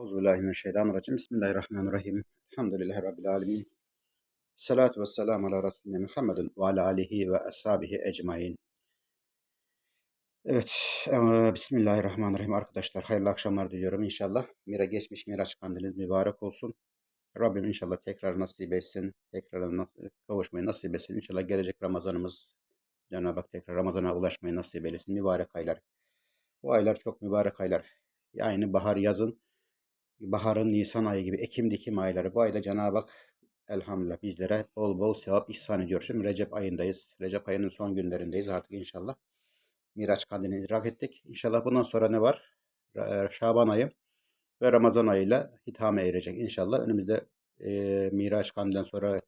Euzubillahimineşşeytanirracim. Bismillahirrahmanirrahim. Elhamdülillahi Rabbil alemin. Salatu ve selamu ala Resulüne Muhammedin ve ala alihi ve ashabihi ecmain. Evet, eee, Bismillahirrahmanirrahim arkadaşlar. Hayırlı akşamlar diliyorum inşallah. Mira geçmiş Miraç kandiliniz mübarek olsun. Rabbim inşallah tekrar nasip etsin. Tekrar nas- kavuşmayı nasip etsin. İnşallah gelecek Ramazanımız Cenab-ı Hak tekrar Ramazan'a ulaşmayı nasip eylesin. Mübarek aylar. Bu aylar çok mübarek aylar. Yani bahar, yazın baharın Nisan ayı gibi Ekim dikim ayları bu ayda Cenab-ı Hak elhamdülillah bizlere bol bol sevap ihsan ediyor. Şimdi Recep ayındayız. Recep ayının son günlerindeyiz artık inşallah. Miraç kandilini idrak ettik. İnşallah bundan sonra ne var? Ra- Şaban ayı ve Ramazan ayıyla hitame erecek. İnşallah önümüzde e, Miraç kandilinden sonra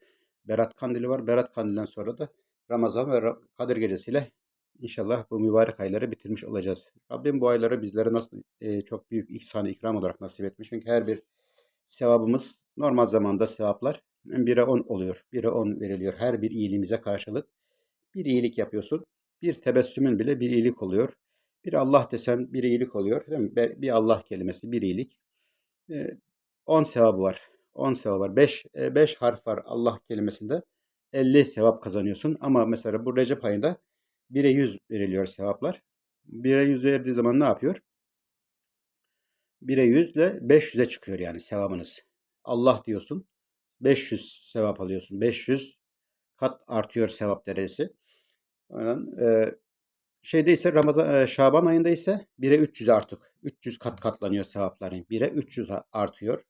Berat kandili var. Berat kandilinden sonra da Ramazan ve Kadir gecesiyle İnşallah bu mübarek ayları bitirmiş olacağız. Rabbim bu ayları bizlere nasıl e, çok büyük ihsan ikram olarak nasip etmiş. Çünkü her bir sevabımız normal zamanda sevaplar 1'e 10 oluyor. 1'e 10 veriliyor her bir iyiliğimize karşılık. Bir iyilik yapıyorsun. Bir tebessümün bile bir iyilik oluyor. Bir Allah desen bir iyilik oluyor. Değil mi? Bir Allah kelimesi bir iyilik. 10 sevabı var. 10 sevabı var. 5 5 harf var Allah kelimesinde. 50 sevap kazanıyorsun. Ama mesela bu Recep ayında 1'e 100 veriliyor sevaplar. 1'e 100 verdiği zaman ne yapıyor? 1'e 100 ile 500'e çıkıyor yani sevabınız. Allah diyorsun. 500 sevap alıyorsun. 500 kat artıyor sevap derecesi. Aynen. E, şeyde ise Ramazan e, Şaban ayında ise 1'e 300 artık. 300 kat katlanıyor sevapların. 1'e 300 artıyor.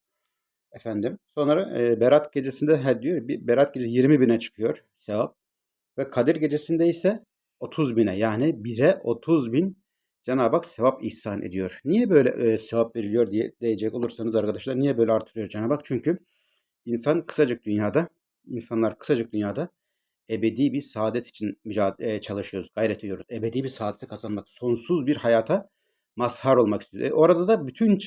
Efendim. Sonra e, Berat gecesinde her diyor bir Berat gecesi 20 bine çıkıyor sevap. Ve Kadir gecesinde ise 30 bine yani 1'e 30 bin Cenab-ı Hak sevap ihsan ediyor. Niye böyle e, sevap veriliyor diye diyecek olursanız arkadaşlar niye böyle artırıyor Cenab-ı Hak? Çünkü insan kısacık dünyada, insanlar kısacık dünyada ebedi bir saadet için mücadele çalışıyoruz, gayret ediyoruz. Ebedi bir saadeti kazanmak, sonsuz bir hayata mazhar olmak istiyoruz. E, orada da bütün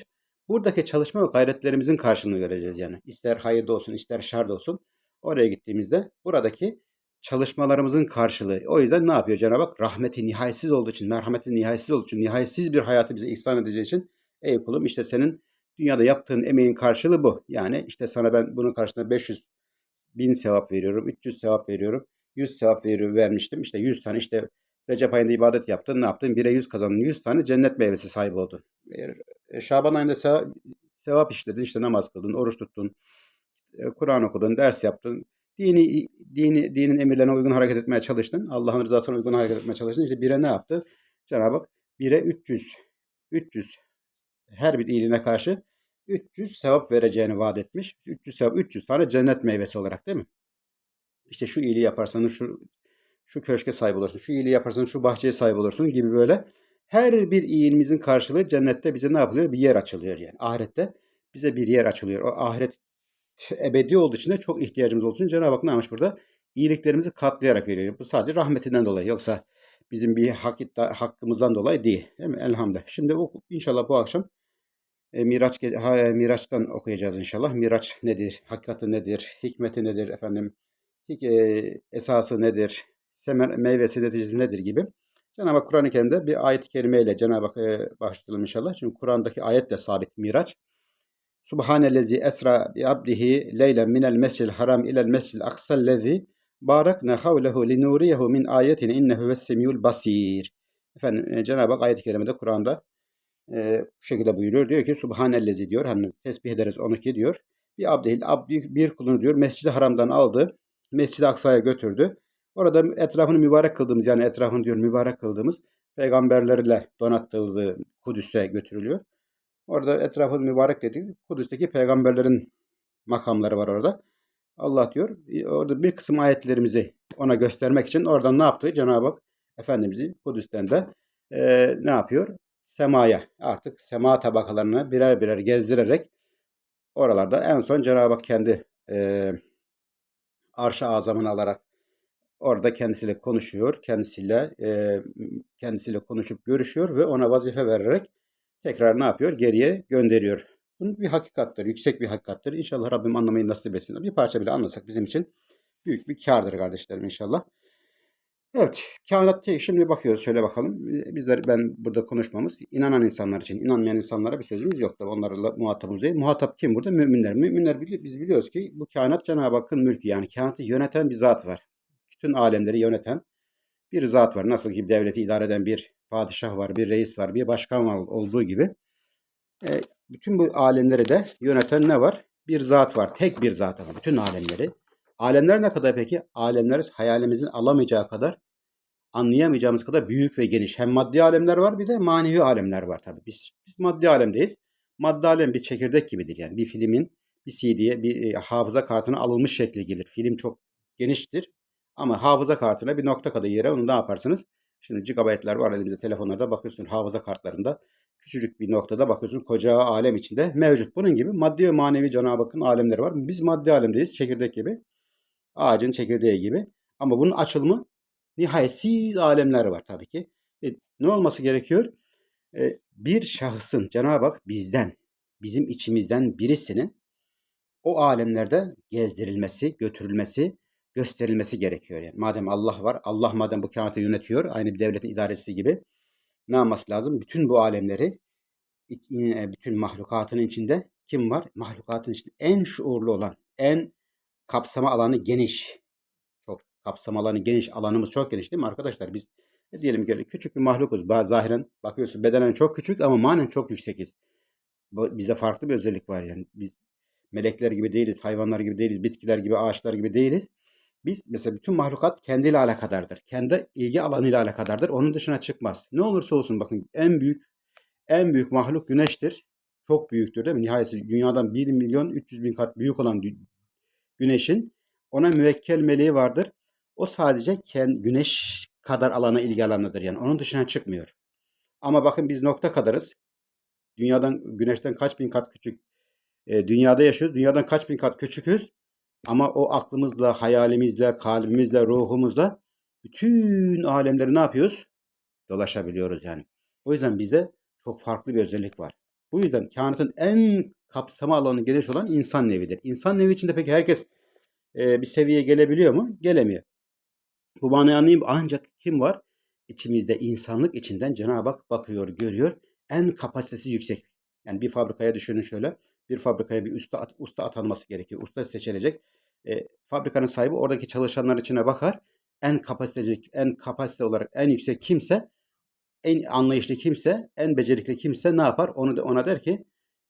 buradaki çalışma ve gayretlerimizin karşılığını göreceğiz yani. İster hayırda olsun, ister şarda olsun. Oraya gittiğimizde buradaki çalışmalarımızın karşılığı. O yüzden ne yapıyor Cenab-ı Hak? Rahmeti nihayetsiz olduğu için, merhameti nihayetsiz olduğu için, nihayetsiz bir hayatı bize ihsan edeceği için ey kulum işte senin dünyada yaptığın emeğin karşılığı bu. Yani işte sana ben bunun karşılığında 500 bin sevap veriyorum, 300 sevap veriyorum, 100 sevap veriyorum, vermiştim. İşte 100 tane işte Recep ayında ibadet yaptın, ne yaptın? 1'e 100 kazandın, 100 tane cennet meyvesi sahibi oldun. E, Şaban ayında sevap, sevap işledin, işte namaz kıldın, oruç tuttun, e, Kur'an okudun, ders yaptın. Dini, dini, dinin emirlerine uygun hareket etmeye çalıştın. Allah'ın rızasına uygun hareket etmeye çalıştın. İşte bire ne yaptı? Cenab-ı Hak bire 300, 300 her bir iyiliğine karşı 300 sevap vereceğini vaat etmiş. 300 sevap, 300 tane cennet meyvesi olarak değil mi? İşte şu iyiliği yaparsan şu şu köşke sahip olursun, şu iyiliği yaparsan şu bahçeye sahip olursun gibi böyle her bir iyiliğimizin karşılığı cennette bize ne yapılıyor? Bir yer açılıyor yani. Ahirette bize bir yer açılıyor. O ahiret ebedi olduğu için de çok ihtiyacımız olduğu için Cenab-ı Hak ne yapmış burada? İyiliklerimizi katlayarak veriyor. Bu sadece rahmetinden dolayı. Yoksa bizim bir hak hakkımızdan dolayı değil. Değil mi? Elhamdülillah. Şimdi o, inşallah bu akşam e, Miraç, ha, e, Miraç'tan okuyacağız inşallah. Miraç nedir? Hakikati nedir? Hikmeti nedir? Efendim hik, e, esası nedir? Semer, meyvesi neticesi nedir gibi. Cenab-ı Kur'an-ı Kerim'de bir ayet-i kerimeyle Cenab-ı Hak e, inşallah. Çünkü Kur'an'daki ayet de sabit Miraç. Subhanellezi esra bi abdihi leylen minel mescil haram ilel mescil aksallezi barakna havlehu linuriyehu min ayetin innehu vessemiyul basir. Efendim e, Cenab-ı Hak ayet-i kerimede Kur'an'da e, bu şekilde buyuruyor. Diyor ki Subhanellezi diyor. Hani tesbih ederiz onu ki diyor. Bir abdihil abdi bir kulunu diyor Mescid-i Haram'dan aldı. Mescid-i Aksa'ya götürdü. Orada etrafını mübarek kıldığımız yani etrafını diyor mübarek kıldığımız peygamberlerle donatıldığı Kudüs'e götürülüyor. Orada etrafını mübarek dedik. Kudüs'teki peygamberlerin makamları var orada. Allah diyor orada bir kısım ayetlerimizi ona göstermek için oradan ne yaptı? Cenab-ı Hak Efendimiz'i Kudüs'ten de e, ne yapıyor? Semaya artık sema tabakalarını birer birer gezdirerek oralarda en son Cenab-ı Hak kendi e, arş-ı azamını alarak orada kendisiyle konuşuyor. Kendisiyle e, kendisiyle konuşup görüşüyor ve ona vazife vererek tekrar ne yapıyor? Geriye gönderiyor. Bunun bir hakikattir, yüksek bir hakikattir. İnşallah Rabbim anlamayı nasip etsin. Bir parça bile anlasak bizim için büyük bir kârdır kardeşlerim inşallah. Evet, kainat şimdi bakıyoruz şöyle bakalım. Bizler ben burada konuşmamız inanan insanlar için, inanmayan insanlara bir sözümüz yok da onlarla muhatabımız değil. Muhatap kim burada? Müminler. Müminler biz biliyoruz ki bu kainat Cenab-ı Hakk'ın mülkü yani kainatı yöneten bir zat var. Bütün alemleri yöneten bir zat var. Nasıl ki devleti idare eden bir padişah var, bir reis var, bir başkan var olduğu gibi. E, bütün bu alemleri de yöneten ne var? Bir zat var. Tek bir zat ama bütün alemleri. Alemler ne kadar peki? Alemler hayalimizin alamayacağı kadar anlayamayacağımız kadar büyük ve geniş. Hem maddi alemler var bir de manevi alemler var tabii. Biz, biz maddi alemdeyiz. Maddi alem bir çekirdek gibidir yani. Bir filmin bir CD'ye bir e, hafıza kartına alınmış şekli gelir. Film çok geniştir ama hafıza kartına bir nokta kadar yere onu ne yaparsınız? Şimdi gigabaytlar var elimizde telefonlarda bakıyorsun hafıza kartlarında. Küçücük bir noktada bakıyorsun koca alem içinde mevcut. Bunun gibi maddi ve manevi Cenab-ı Hakk'ın alemleri var. Biz maddi alemdeyiz çekirdek gibi. Ağacın çekirdeği gibi. Ama bunun açılımı nihayetsiz alemler var tabii ki. E, ne olması gerekiyor? E, bir şahsın Cenab-ı Hak bizden, bizim içimizden birisinin o alemlerde gezdirilmesi, götürülmesi, gösterilmesi gerekiyor. Yani madem Allah var, Allah madem bu kainatı yönetiyor, aynı bir devletin idaresi gibi ne yapması lazım? Bütün bu alemleri, e, bütün mahlukatın içinde kim var? Mahlukatın içinde en şuurlu olan, en kapsama alanı geniş, kapsam alanı geniş, alanımız çok geniş değil mi arkadaşlar? Biz ne diyelim ki küçük bir mahlukuz. Zahiren bakıyorsun bedenen çok küçük ama manen çok yüksekiz. Bizde farklı bir özellik var yani. Biz melekler gibi değiliz, hayvanlar gibi değiliz, bitkiler gibi, ağaçlar gibi değiliz. Biz mesela bütün mahlukat kendiyle alakadardır. Kendi ilgi alanıyla alakadardır. Onun dışına çıkmaz. Ne olursa olsun bakın en büyük en büyük mahluk güneştir. Çok büyüktür değil mi? Nihayet dünyadan 1 milyon 300 bin kat büyük olan güneşin ona müvekkel meleği vardır. O sadece kendi güneş kadar alana ilgi alanıdır yani. Onun dışına çıkmıyor. Ama bakın biz nokta kadarız. Dünyadan, güneşten kaç bin kat küçük. E, dünyada yaşıyoruz. Dünyadan kaç bin kat küçüküz. Ama o aklımızla, hayalimizle, kalbimizle, ruhumuzla bütün alemleri ne yapıyoruz? Dolaşabiliyoruz yani. O yüzden bize çok farklı bir özellik var. Bu yüzden kainatın en kapsama alanı geniş olan insan nevidir. İnsan nevi içinde peki herkes e, bir seviyeye gelebiliyor mu? Gelemiyor. Bu manayı anlayayım ancak kim var? İçimizde insanlık içinden Cenab-ı Hak bakıyor, görüyor. En kapasitesi yüksek. Yani bir fabrikaya düşünün şöyle. Bir fabrikaya bir usta, usta atanması gerekiyor. Usta seçilecek. E, fabrikanın sahibi oradaki çalışanlar içine bakar. En kapasiteli, en kapasite olarak en yüksek kimse, en anlayışlı kimse, en becerikli kimse ne yapar? Onu da ona der ki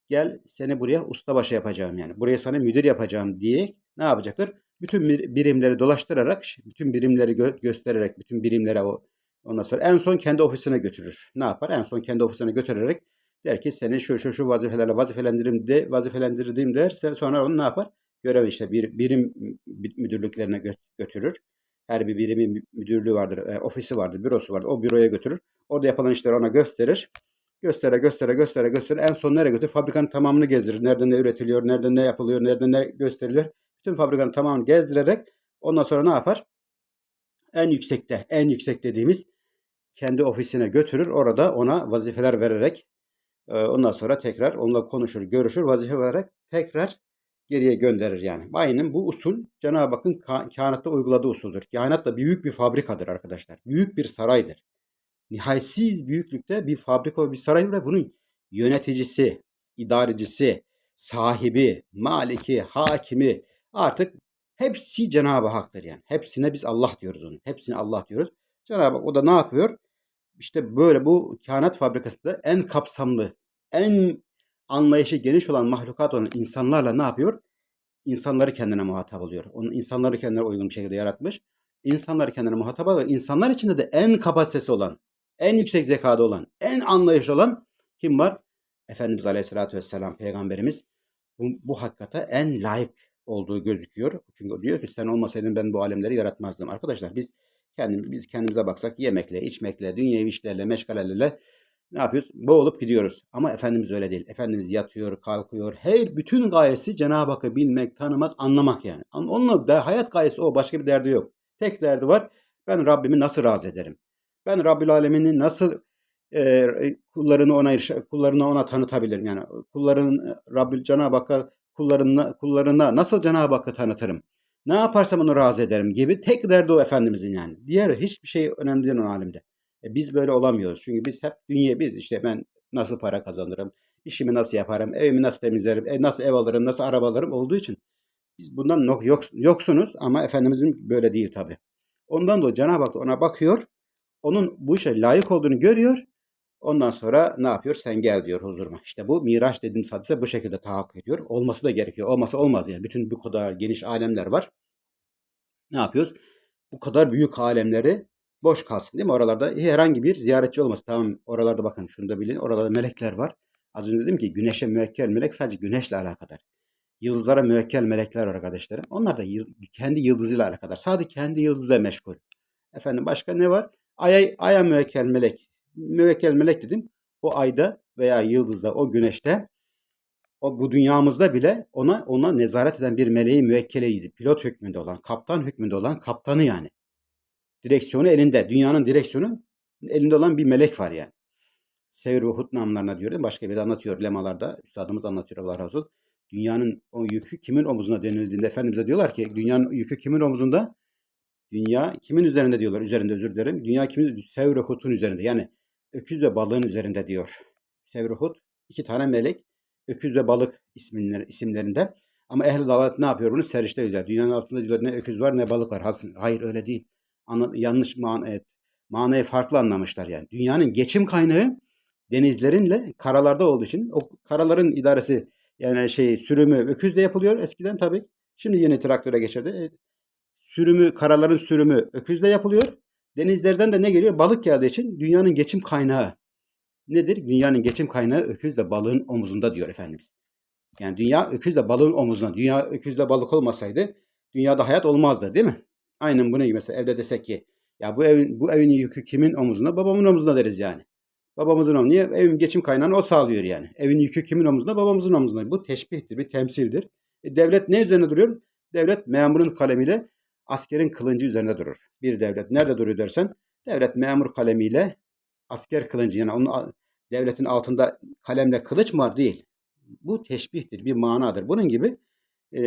gel seni buraya ustabaşı yapacağım yani. Buraya sana müdür yapacağım diye ne yapacaktır? bütün birimleri dolaştırarak, bütün birimleri gö- göstererek, bütün birimlere o ondan sonra en son kendi ofisine götürür. Ne yapar? En son kendi ofisine götürerek der ki seni şu şu şu vazifelerle vazifelendirim de vazifelendirdim der. Sonra onu ne yapar? Görev işte bir birim müdürlüklerine gö- götürür. Her bir birimin müdürlüğü vardır, e, ofisi vardır, bürosu vardır. O büroya götürür. Orada yapılan işleri ona gösterir. Göstere göstere göstere göstere en son nereye götürür? Fabrikanın tamamını gezdirir. Nerede ne üretiliyor, nerede ne yapılıyor, nerede ne gösteriliyor. Tüm fabrikanın tamamını gezdirerek ondan sonra ne yapar? En yüksekte, en yüksek dediğimiz kendi ofisine götürür. Orada ona vazifeler vererek e, ondan sonra tekrar onunla konuşur, görüşür, vazife vererek tekrar geriye gönderir yani. Aynen bu usul Cenab-ı Hakk'ın kainatta uyguladığı usuldür. Kainat da büyük bir fabrikadır arkadaşlar. Büyük bir saraydır. Nihayetsiz büyüklükte bir fabrika ve bir saray ve bunun yöneticisi, idarecisi, sahibi, maliki, hakimi, Artık hepsi Cenab-ı Hak'tır yani. Hepsine biz Allah diyoruz onun. Hepsine Allah diyoruz. Cenab-ı Hak o da ne yapıyor? İşte böyle bu kainat fabrikasında en kapsamlı, en anlayışı geniş olan mahlukat olan insanlarla ne yapıyor? İnsanları kendine muhatap alıyor. Onun insanları kendine uygun bir şekilde yaratmış. İnsanları kendine muhatap alıyor. İnsanlar içinde de en kapasitesi olan, en yüksek zekada olan, en anlayışlı olan kim var? Efendimiz Aleyhisselatü Vesselam Peygamberimiz bu, bu hakikate en layık olduğu gözüküyor. Çünkü diyor ki sen olmasaydın ben bu alemleri yaratmazdım. Arkadaşlar biz kendimiz, biz kendimize baksak yemekle, içmekle, dünyevi işlerle, meşgalelerle ne yapıyoruz? Boğulup gidiyoruz. Ama Efendimiz öyle değil. Efendimiz yatıyor, kalkıyor. Her bütün gayesi Cenab-ı Hakk'ı bilmek, tanımak, anlamak yani. Onunla da hayat gayesi o. Başka bir derdi yok. Tek derdi var. Ben Rabbimi nasıl razı ederim? Ben Rabbül Alemin'i nasıl e, kullarını ona kullarını ona tanıtabilirim? Yani kulların Rabbül Cenab-ı Hakk'a kullarına, kullarına nasıl Cenab-ı Hakk'ı tanıtırım? Ne yaparsam onu razı ederim gibi tek derdi o Efendimizin yani. Diğer hiçbir şey önemli değil o alimde. E biz böyle olamıyoruz. Çünkü biz hep dünya biz işte ben nasıl para kazanırım, işimi nasıl yaparım, evimi nasıl temizlerim, e, nasıl ev alırım, nasıl araba alırım olduğu için biz bundan yok, yoksunuz ama Efendimizin böyle değil tabi. Ondan dolayı Cenab-ı Hak da ona bakıyor. Onun bu işe layık olduğunu görüyor. Ondan sonra ne yapıyor? Sen gel diyor huzuruma. İşte bu Miraç dediğimiz hadise bu şekilde tahakkuk ediyor. Olması da gerekiyor. Olmasa olmaz yani. Bütün bu kadar geniş alemler var. Ne yapıyoruz? Bu kadar büyük alemleri boş kalsın değil mi? Oralarda herhangi bir ziyaretçi olmasın. Tamam oralarda bakın şunu da bilin. Oralarda melekler var. Az önce dedim ki güneşe müekkel melek sadece güneşle alakadar. Yıldızlara müekkel melekler var arkadaşlarım. Onlar da kendi yıldızıyla alakadar. Sadece kendi yıldızıyla meşgul. Efendim başka ne var? Aya, aya müekkel melek. Müekkel melek dedim. O ayda veya yıldızda, o güneşte, o bu dünyamızda bile ona ona nezaret eden bir meleğin müekkeleydi. Pilot hükmünde olan, kaptan hükmünde olan kaptanı yani. Direksiyonu elinde. Dünyanın direksiyonu elinde olan bir melek var yani. Sevr ve Hud namlarına diyor? Başka bir de anlatıyor lemalarda. Üstadımız anlatıyor Allah razı olsun. Dünyanın o yükü kimin omuzuna denildiğinde Efendimiz'e diyorlar ki dünyanın yükü kimin omuzunda? Dünya kimin üzerinde diyorlar. Üzerinde özür dilerim. Dünya kimin? Sevr ve Hud'un üzerinde. Yani öküz ve balığın üzerinde diyor. Sevr ve Hud iki tane melek. Öküz ve balık isimler, isimlerinde. Ama ehl-i ne yapıyor bunu? Serişte diyorlar. Dünyanın altında diyorlar ne öküz var ne balık var. Hayır öyle değil. Yanlış man evet, manayı farklı anlamışlar yani. Dünyanın geçim kaynağı denizlerinle karalarda olduğu için o karaların idaresi yani şey sürümü öküzle yapılıyor eskiden tabii. Şimdi yeni traktöre geçirdi. E, sürümü karaların sürümü öküzle yapılıyor. Denizlerden de ne geliyor? Balık geldiği için dünyanın geçim kaynağı nedir? Dünyanın geçim kaynağı öküzle balığın omuzunda diyor Efendimiz. Yani dünya öküzle balığın omuzunda. Dünya öküzle balık olmasaydı dünyada hayat olmazdı değil mi? Aynen bu ne gibi mesela evde desek ki ya bu evin bu evin yükü kimin omuzunda? Babamın omuzunda deriz yani. Babamızın omuzunda. Niye? Evin geçim kaynağını o sağlıyor yani. Evin yükü kimin omuzunda? Babamızın omuzunda. Bu teşbihtir, bir temsildir. E, devlet ne üzerine duruyor? Devlet memurun kalemiyle askerin kılıncı üzerinde durur. Bir devlet nerede duruyor dersen devlet memur kalemiyle asker kılıncı yani onun devletin altında kalemle kılıç mı var? Değil. Bu teşbihtir, bir manadır. Bunun gibi e,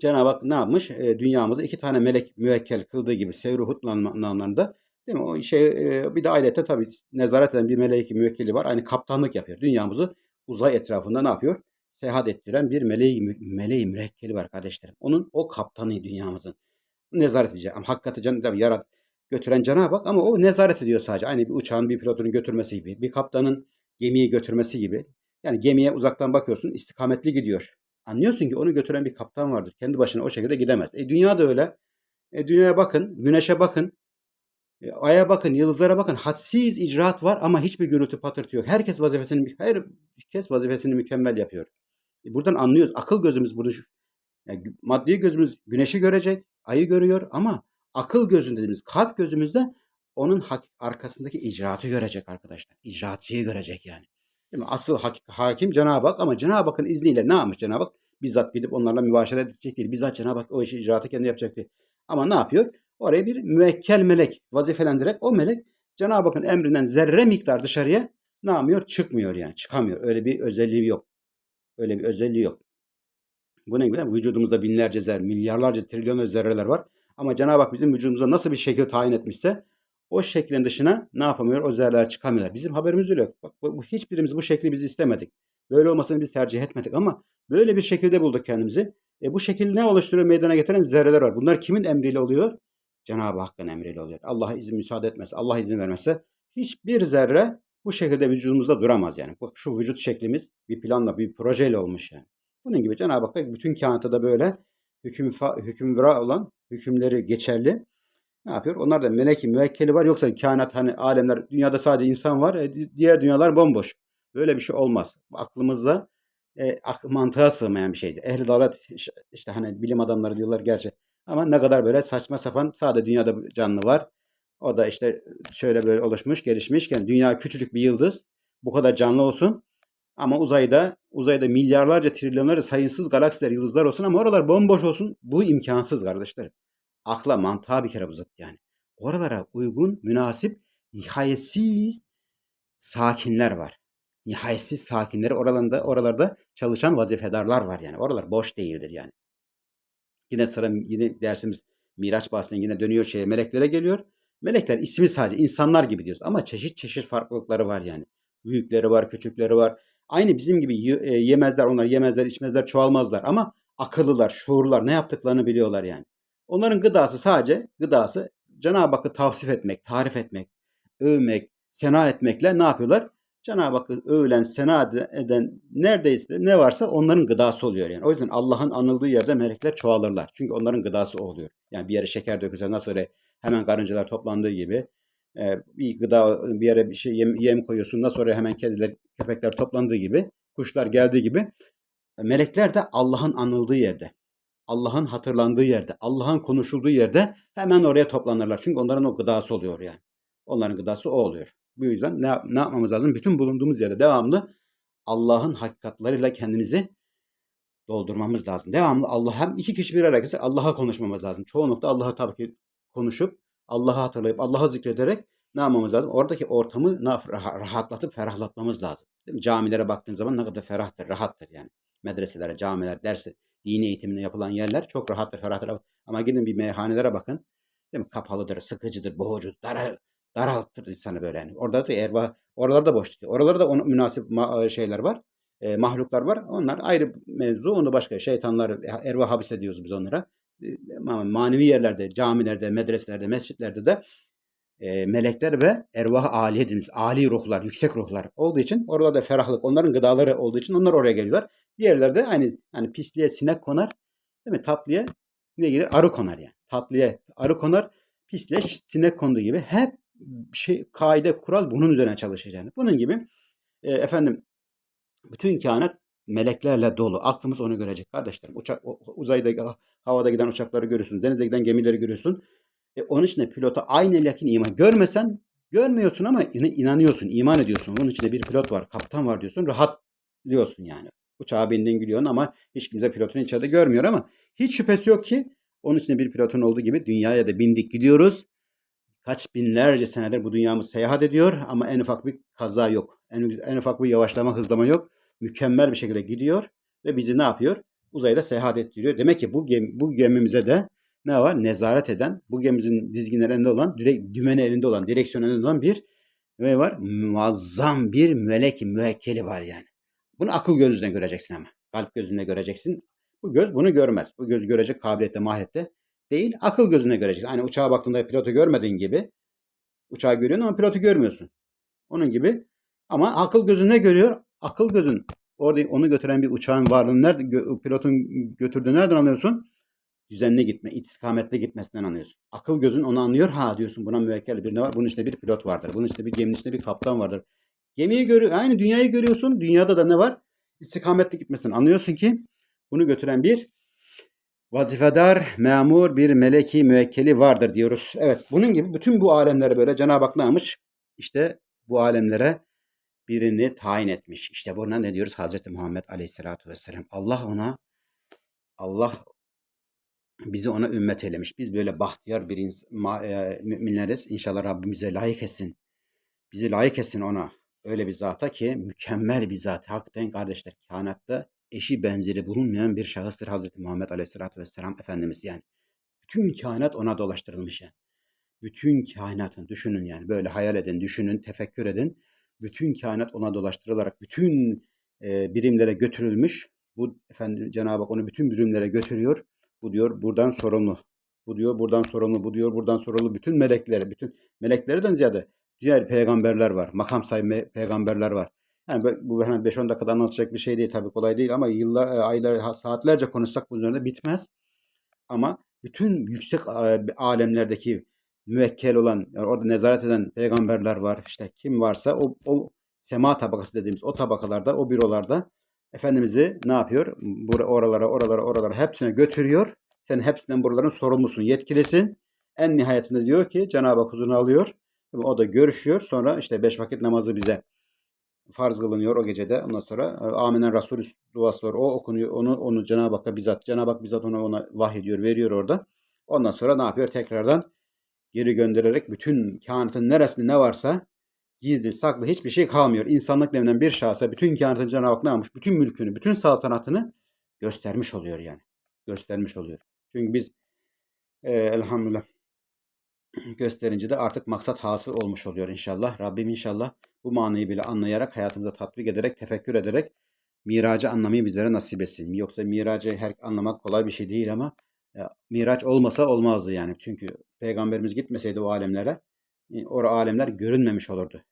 Cenab-ı Hak ne yapmış? E, dünyamızı iki tane melek müvekkel kıldığı gibi Sevruhut anlamlarında değil mi? O şey e, bir de ayrıca tabii nezaret eden bir melek müvekkili var. Aynı kaptanlık yapıyor. Dünyamızı uzay etrafında ne yapıyor? Seyahat ettiren bir meleği, meleği müvekkili var kardeşlerim. Onun o kaptanı dünyamızın. Nezaret edecek. Ama hakikati can, tabii yarat, götüren Cenab-ı Hak ama o nezaret ediyor sadece. Aynı bir uçağın bir pilotunu götürmesi gibi. Bir kaptanın gemiyi götürmesi gibi. Yani gemiye uzaktan bakıyorsun istikametli gidiyor. Anlıyorsun ki onu götüren bir kaptan vardır. Kendi başına o şekilde gidemez. E dünya da öyle. E dünyaya bakın, güneşe bakın, e, aya bakın, yıldızlara bakın. Hadsiz icraat var ama hiçbir gürültü patırtı yok. Herkes vazifesini herkes vazifesini mükemmel yapıyor. E buradan anlıyoruz. Akıl gözümüz bunu yani gü- maddi gözümüz güneşi görecek, ayı görüyor ama akıl gözünde dediğimiz kalp gözümüzde onun arkasındaki icraatı görecek arkadaşlar. İcraatçıyı görecek yani. Değil mi? Asıl hak- hakim Cenab-ı Hak ama Cenab-ı Hakk'ın izniyle ne yapmış Cenab-ı Hak? Bizzat gidip onlarla mübaşeret edecek değil. Bizzat Cenab-ı Hak o işi icraatı kendi yapacak değil. Ama ne yapıyor? Oraya bir müvekkel melek vazifelendirerek o melek Cenab-ı Hakk'ın emrinden zerre miktar dışarıya ne yapmıyor? Çıkmıyor yani. Çıkamıyor. Öyle bir özelliği yok. Öyle bir özelliği yok. Bu ne gibi? Vücudumuzda binlerce zerre, milyarlarca, trilyonlarca zerreler var. Ama Cenab-ı Hak bizim vücudumuza nasıl bir şekil tayin etmişse o şeklin dışına ne yapamıyor? O zerreler çıkamıyorlar. Bizim haberimiz bile yok. Bak bu, hiçbirimiz bu şekli biz istemedik. Böyle olmasını biz tercih etmedik ama böyle bir şekilde bulduk kendimizi. E bu şekil ne oluşturuyor? Meydana getiren zerreler var. Bunlar kimin emriyle oluyor? Cenab-ı Hakk'ın emriyle oluyor. Allah izin müsaade etmezse, Allah izin vermezse hiçbir zerre bu şekilde vücudumuzda duramaz yani. Bak şu vücut şeklimiz bir planla, bir projeyle olmuş yani. Bunun gibi Cenab-ı Hak bütün kainatta da böyle hüküm, hükümvera olan hükümleri geçerli. Ne yapıyor? Onlar da meleki müvekkeli var. Yoksa kainat hani alemler dünyada sadece insan var. e, di- diğer dünyalar bomboş. Böyle bir şey olmaz. Aklımızda e, ak- mantığa sığmayan bir şeydi. Ehli dalat işte hani bilim adamları diyorlar gerçi. Ama ne kadar böyle saçma sapan sadece dünyada canlı var. O da işte şöyle böyle oluşmuş, gelişmişken dünya küçücük bir yıldız. Bu kadar canlı olsun. Ama uzayda uzayda milyarlarca, trilyonlarca sayısız galaksiler, yıldızlar olsun ama oralar bomboş olsun. Bu imkansız kardeşlerim. Akla, mantığa bir kere bu yani. Oralara uygun, münasip, nihayetsiz sakinler var. Nihayetsiz sakinleri oralarında, oralarda çalışan vazifedarlar var yani. Oralar boş değildir yani. Yine sıra yine dersimiz Miraç bahsine yine dönüyor şeye meleklere geliyor. Melekler ismi sadece insanlar gibi diyoruz ama çeşit çeşit farklılıkları var yani. Büyükleri var, küçükleri var. Aynı bizim gibi e, yemezler, onlar yemezler, içmezler, çoğalmazlar ama akıllılar, şuurlar, ne yaptıklarını biliyorlar yani. Onların gıdası sadece gıdası Cenab-ı Hakk'ı tavsif etmek, tarif etmek, övmek, sena etmekle ne yapıyorlar? Cenab-ı Hakk'ı övülen, sena eden neredeyse ne varsa onların gıdası oluyor yani. O yüzden Allah'ın anıldığı yerde melekler çoğalırlar. Çünkü onların gıdası oluyor. Yani bir yere şeker dökülse nasıl öyle hemen karıncalar toplandığı gibi e, bir gıda bir yere bir şey yem, yem koyuyorsun nasıl oraya hemen kediler, köpekler toplandığı gibi, kuşlar geldiği gibi melekler de Allah'ın anıldığı yerde, Allah'ın hatırlandığı yerde, Allah'ın konuşulduğu yerde hemen oraya toplanırlar. Çünkü onların o gıdası oluyor yani. Onların gıdası o oluyor. Bu yüzden ne, ne yapmamız lazım? Bütün bulunduğumuz yerde devamlı Allah'ın hakikatleriyle kendimizi doldurmamız lazım. Devamlı Allah hem iki kişi bir araya Allah'a konuşmamız lazım. Çoğunlukla Allah'a tabii ki konuşup Allah'ı hatırlayıp Allah'ı zikrederek ne yapmamız lazım? Oradaki ortamı rahatlatıp ferahlatmamız lazım. Değil mi? Camilere baktığın zaman ne kadar ferahtır, rahattır yani. Medreselere, camiler, dersi, dini eğitimine yapılan yerler çok rahattır, ferahtır. Ama gidin bir meyhanelere bakın. Değil mi? Kapalıdır, sıkıcıdır, boğucudur, daral, daraltır insanı böyle yani. Orada da erva, oralarda boş tutuyor. Oralarda da onun münasip ma- şeyler var. E, mahluklar var. Onlar ayrı mevzu. Onu başka şeytanlar, erva habis ediyoruz biz onlara. E, ma- manevi yerlerde, camilerde, medreselerde, mescitlerde de e, melekler ve ervah âliye dediğimiz âli ruhlar, yüksek ruhlar olduğu için oralarda ferahlık, onların gıdaları olduğu için onlar oraya geliyorlar. Diğerlerde aynı hani pisliğe sinek konar, değil mi? Tatlıya ne gelir? Arı konar yani. Tatlıya arı konar, pisliğe sinek konduğu gibi hep şey kaide kural bunun üzerine çalışır yani. Bunun gibi e, efendim bütün kainat meleklerle dolu. Aklımız onu görecek kardeşlerim. Uçak uzayda havada giden uçakları görüyorsun, denizde giden gemileri görüyorsun. E, onun için de pilota aynı lakin iman. Görmesen görmüyorsun ama in- inanıyorsun, iman ediyorsun. Onun içinde bir pilot var, kaptan var diyorsun. Rahat diyorsun yani. Uçağa bindin gidiyorsun ama hiç kimse pilotun içeride görmüyor ama hiç şüphesi yok ki onun içinde bir pilotun olduğu gibi dünyaya da bindik gidiyoruz. Kaç binlerce senedir bu dünyamız seyahat ediyor ama en ufak bir kaza yok. En, en ufak bir yavaşlama, hızlama yok. Mükemmel bir şekilde gidiyor ve bizi ne yapıyor? Uzayda seyahat ettiriyor. Demek ki bu gemi, bu gemimize de ne var? Nezaret eden, bu gemimizin dizginleri olan, direkt dümeni elinde olan, direksiyon elinde olan bir ne var? Muazzam bir melek müekkeli var yani. Bunu akıl gözüne göreceksin ama. Kalp gözüne göreceksin. Bu göz bunu görmez. Bu göz görecek kabiliyette, mahirette değil. Akıl gözüne göreceksin. Hani uçağa baktığında pilotu görmediğin gibi uçağı görüyorsun ama pilotu görmüyorsun. Onun gibi. Ama akıl gözü ne görüyor? Akıl gözün orada onu götüren bir uçağın varlığını nerede pilotun götürdüğünü nereden anlıyorsun? Düzenli gitme, istikametli gitmesinden anlıyorsun. Akıl gözün onu anlıyor. Ha diyorsun buna müvekkel bir ne var? Bunun içinde bir pilot vardır. Bunun içinde bir geminin içinde bir kaptan vardır. Gemiyi görüyor. Aynı dünyayı görüyorsun. Dünyada da ne var? İstikametli gitmesinden anlıyorsun ki bunu götüren bir vazifedar, memur bir meleki müekkeli vardır diyoruz. Evet bunun gibi bütün bu alemlere böyle Cenab-ı Hak ne yapmış? İşte bu alemlere birini tayin etmiş. İşte buna ne diyoruz? Hazreti Muhammed Aleyhisselatü Vesselam. Allah ona Allah bizi ona ümmet eylemiş. Biz böyle bahtiyar bir ins- e, müminleriz. İnşallah Rabbim bize layık etsin. Bizi layık etsin ona. Öyle bir zata ki mükemmel bir zat. Hakikaten kardeşler kainatta eşi benzeri bulunmayan bir şahıstır Hazreti Muhammed Aleyhisselatü Vesselam Efendimiz yani. Bütün kainat ona dolaştırılmış yani. Bütün kainatın düşünün yani böyle hayal edin, düşünün, tefekkür edin. Bütün kainat ona dolaştırılarak bütün e, birimlere götürülmüş. Bu efendim Cenab-ı Hak onu bütün birimlere götürüyor. Bu diyor buradan sorumlu. Bu diyor buradan sorumlu. Bu diyor buradan sorumlu. Bütün melekleri, bütün meleklerden ziyade diğer peygamberler var. Makam sahibi peygamberler var. Yani bu- hemen 5-10 dakikada anlatacak bir şey değil tabii kolay değil ama yıllar, e, aylar, saatlerce konuşsak bu üzerinde bitmez. Ama bütün yüksek e, alemlerdeki müvekkel olan, yani orada nezaret eden peygamberler var. İşte kim varsa o, o sema tabakası dediğimiz o tabakalarda, o bürolarda Efendimiz'i ne yapıyor? Bur oralara, oralara, oralara hepsine götürüyor. Sen hepsinden buraların sorumlusun, yetkilisin. En nihayetinde diyor ki Cenab-ı Hak huzuruna alıyor. O da görüşüyor. Sonra işte beş vakit namazı bize farz kılınıyor o gecede. Ondan sonra e, Aminen Resulü duası var. O okunuyor. Onu onu Cenab-ı Hakk'a bizzat Cenab-ı Hak bizzat ona ona vahyediyor, veriyor orada. Ondan sonra ne yapıyor? Tekrardan geri göndererek bütün kainatın neresinde ne varsa gizli, saklı hiçbir şey kalmıyor. İnsanlık denilen bir şahsa bütün kainatın Cenab-ı Hak ne? Bütün mülkünü, bütün saltanatını göstermiş oluyor yani. Göstermiş oluyor. Çünkü biz e, elhamdülillah gösterince de artık maksat hasıl olmuş oluyor inşallah. Rabbim inşallah bu manayı bile anlayarak hayatımıza tatbik ederek, tefekkür ederek miracı anlamayı bizlere nasip etsin. Yoksa miracı her anlamak kolay bir şey değil ama e, miraç olmasa olmazdı yani. Çünkü peygamberimiz gitmeseydi o alemlere e, o alemler görünmemiş olurdu.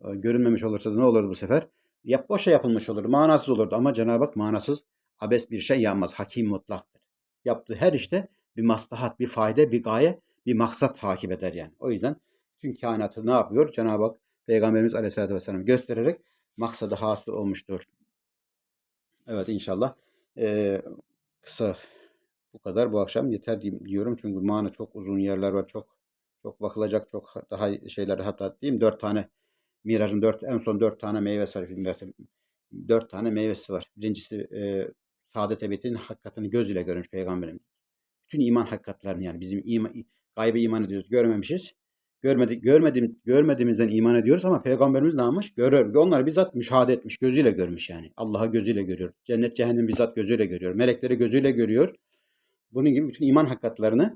Görünmemiş olursa da ne olurdu bu sefer? Yap boşa yapılmış olurdu. Manasız olurdu ama Cenab-ı Hak manasız abes bir şey yapmaz. Hakim mutlaktır. Yaptığı her işte bir maslahat, bir fayda, bir gaye, bir maksat takip eder yani. O yüzden tüm kainatı ne yapıyor? Cenab-ı Hak Peygamberimiz Aleyhisselatü Vesselam göstererek maksadı hasıl olmuştur. Evet inşallah ee, kısa bu kadar bu akşam yeter diyorum çünkü mana çok uzun yerler var çok çok bakılacak çok daha şeyler hatta diyeyim dört tane Miracın dört en son dört tane meyvesi var. Dört tane meyvesi var. Birincisi e, saadet ebedinin hakikatini göz ile görmüş peygamberim. Bütün iman hakikatlerini yani bizim iman, gaybe iman ediyoruz. Görmemişiz. Görmedi, görmedim, görmediğimizden iman ediyoruz ama peygamberimiz ne yapmış? Görür. Onları bizzat müşahede etmiş. Gözüyle görmüş yani. Allah'ı gözüyle görüyor. Cennet cehennem bizzat gözüyle görüyor. Melekleri gözüyle görüyor. Bunun gibi bütün iman hakikatlerini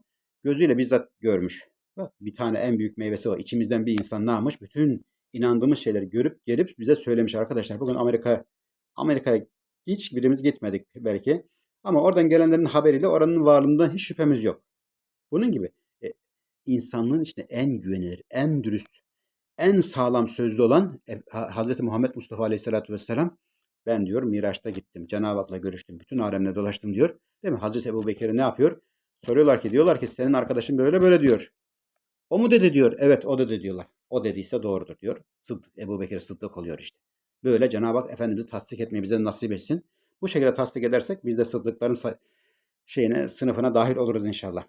gözüyle bizzat görmüş. Bak bir tane en büyük meyvesi var. İçimizden bir insan ne yapmış? Bütün inandığımız şeyleri görüp gelip bize söylemiş arkadaşlar. Bugün Amerika Amerika'ya hiç birimiz gitmedik belki. Ama oradan gelenlerin haberiyle oranın varlığından hiç şüphemiz yok. Bunun gibi e, insanlığın içinde en güvenilir, en dürüst, en sağlam sözlü olan e, Hz. Muhammed Mustafa Aleyhisselatü Vesselam ben diyor Miraç'ta gittim. Cenab-ı Hak'la görüştüm. Bütün alemle dolaştım diyor. Değil mi? Hazreti Ebu Bekir'e ne yapıyor? Soruyorlar ki diyorlar ki senin arkadaşın böyle böyle diyor. O mu dedi diyor. Evet o dedi diyorlar. O dediyse doğrudur diyor. Sıddık, Ebu Bekir Sıddık oluyor işte. Böyle Cenab-ı Hak Efendimiz'i tasdik etmeyi bize nasip etsin. Bu şekilde tasdik edersek biz de sıddıkların şeyine, sınıfına dahil oluruz inşallah.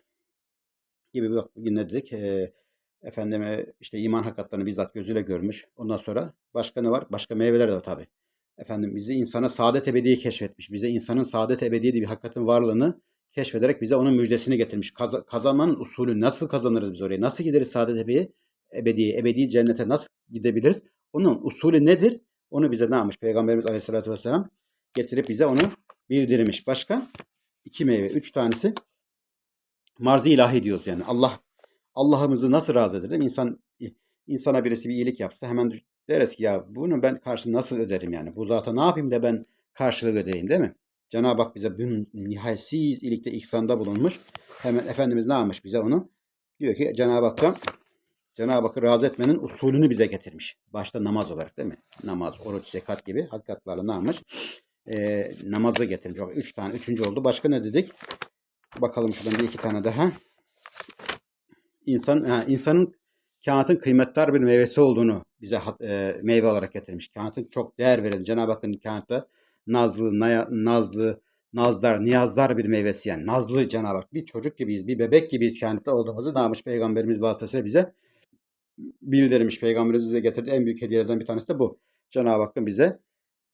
Gibi bir yine dedik. E, efendime işte iman hakikatlerini bizzat gözüyle görmüş. Ondan sonra başka ne var? Başka meyveler de var tabi. Efendim bizi insana saadet ebediyi keşfetmiş. Bize insanın saadet ebediye bir hakikatin varlığını keşfederek bize onun müjdesini getirmiş. Kaz- kazanmanın usulü nasıl kazanırız biz oraya? Nasıl gideriz saadet ebediye? Ebedi, ebedi cennete nasıl gidebiliriz? Onun usulü nedir? Onu bize ne yapmış? Peygamberimiz Aleyhisselatü Vesselam getirip bize onu bildirmiş. Başka? iki meyve, üç tanesi marzi ilahi diyoruz yani. Allah Allah'ımızı nasıl razı eder? İnsan insana birisi bir iyilik yapsa hemen deriz ki ya bunu ben karşı nasıl öderim yani? Bu zata ne yapayım da ben karşılık ödeyeyim değil mi? Cenab-ı Hak bize bir nihayetsiz iyilikte ihsanda bulunmuş. Hemen Efendimiz ne yapmış bize onu? Diyor ki Cenab-ı Hak'tan Cenab-ı Hakk'ı razı etmenin usulünü bize getirmiş. Başta namaz olarak değil mi? Namaz, oruç, zekat gibi hakikatlarını ne yapmış? Ee, namazı getirmiş. Bak, üç tane, üçüncü oldu. Başka ne dedik? Bakalım şuradan bir iki tane daha. İnsan, ha, insanın kainatın kıymetli bir meyvesi olduğunu bize e, meyve olarak getirmiş. Kainatın çok değer verildi. Cenab-ı Hakk'ın kainatta nazlı, naya, nazlı, nazlar, niyazlar bir meyvesi yani. Nazlı Cenab-ı Hak. Bir çocuk gibiyiz, bir bebek gibiyiz kainatta olduğumuzu ne Peygamberimiz vasıtasıyla bize bildirmiş. Peygamberimiz bize getirdiği en büyük hediyelerden bir tanesi de bu. Cenab-ı Hakk'ın bize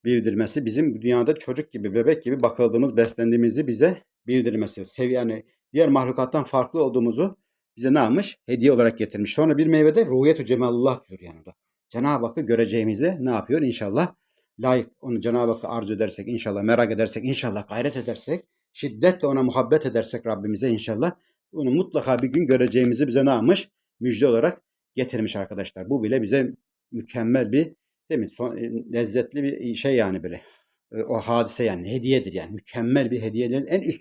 bildirmesi, bizim dünyada çocuk gibi, bebek gibi bakıldığımız, beslendiğimizi bize bildirmesi. Sev yani diğer mahlukattan farklı olduğumuzu bize ne yapmış? Hediye olarak getirmiş. Sonra bir meyvede ruhiyetü cemalullah diyor yani da. Cenab-ı Hakk'ı göreceğimizi ne yapıyor? İnşallah layık onu Cenab-ı Hakk'ı arzu edersek, inşallah merak edersek, inşallah gayret edersek, şiddetle ona muhabbet edersek Rabbimize inşallah onu mutlaka bir gün göreceğimizi bize ne yapmış? Müjde olarak getirmiş arkadaşlar. Bu bile bize mükemmel bir değil mi? Son, lezzetli bir şey yani böyle. O hadise yani hediyedir yani. Mükemmel bir hediyelerin en üstü